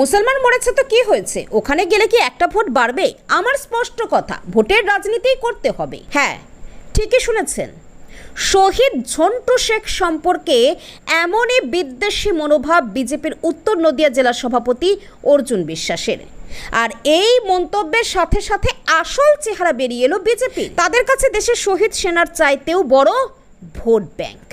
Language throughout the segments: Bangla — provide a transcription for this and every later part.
মুসলমান মরেছে তো কি হয়েছে? ওখানে গেলে কি একটা ভোট বাড়বে? আমার স্পষ্ট কথা, ভোটের রাজনীতিই করতে হবে। হ্যাঁ ঠিকই শুনেছেন। শহীদ ঝন্টু শেখ সম্পর্কে এমনই বিদ্বেষী মনোভাব বিজেপির উত্তর নদিয়া জেলা সভাপতি অর্জুন বিশ্বাসের। আর এই মন্তব্যের সাথে সাথে আসল চেহারা বেরিয়ে এলো বিজেপি তাদের কাছে দেশের শহীদ সেনার চাইতেও বড় ভোট ব্যাংক।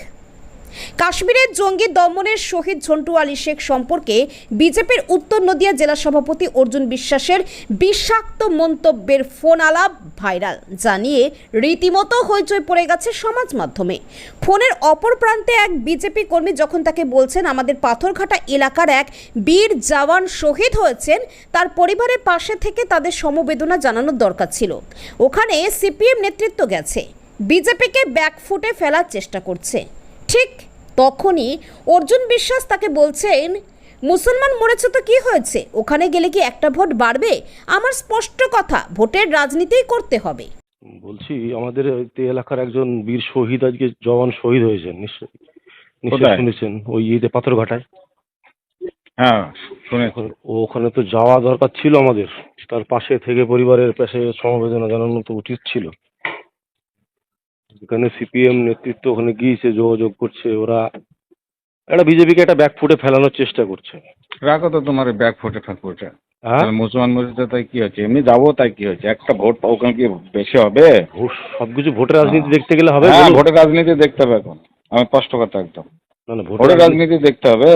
কাশ্মীরের জঙ্গি দমনের শহীদ ঝন্টু আলী শেখ সম্পর্কে বিজেপির উত্তর নদিয়া জেলা সভাপতি অর্জুন বিশ্বাসের বিষাক্ত মন্তব্যের ফোন আলাপ ভাইরাল, জানিয়ে রীতিমতো হইচই পড়ে গেছে সমাজ মাধ্যমে। ফোনের অপর প্রান্তে এক বিজেপি কর্মী যখন তাকে বলছেন, আমাদের পাথরঘাটা এলাকার এক বীর জওয়ান শহীদ হয়েছেন, তার পরিবারের পাশে থেকে তাদের সমবেদনা জানানোর দরকার ছিল। ওখানে সিপিএম নেতৃত্ব গেছে। বিজেপিকে ব্যাকফুটে ফেলার চেষ্টা করছে। ঠিক তখনই অর্জুন বিশ্বাস তাকে বলছেন মুসলমান মরেছে তো কি হয়েছে? ওখানে গেলে কি একটা ভোট বাড়বে? আমার স্পষ্ট কথা ভোটের রাজনীতিই করতে হবে। বলছি আমাদের এই এলাকার একজন বীর শহীদ আজকে জওয়ান শহীদ হয়েছেন নিশ্চয়ই? শুনেছেন ওই ইয়েতে পাথরঘাটায়। হ্যাঁ শুনে ওখানে তো যাওয়া দরকার ছিল আমাদের তার পাশে থেকে পরিবারের পাশে সমবেদনা জানানো তো উচিত ছিল। এখানে সিপিএম নেতৃত্ব ওখানে গিয়েছে যোগাযোগ করছে ওরা একটা বিজেপিকে একটা ব্যাকফুটে ফেলানোর চেষ্টা করছে। রাখো তো তোমার ব্যাগ ফুটে ফাঁক ফুটে হ্যাঁ? মুসলমান মসজিদে তাই কি হচ্ছে? এমনি যাব তাই কি হচ্ছে? একটা ভোট ওখানে কি বেশি হবে? ভোট সবকিছু ভোটের রাজনীতি দেখতে গেলে হবে হ্যাঁ বলুন? ভোটের রাজনীতি দেখতে হবে এখন। আমি স্পষ্ট কথা একদম। না না ভোটের রাজনীতি দেখতে হবে।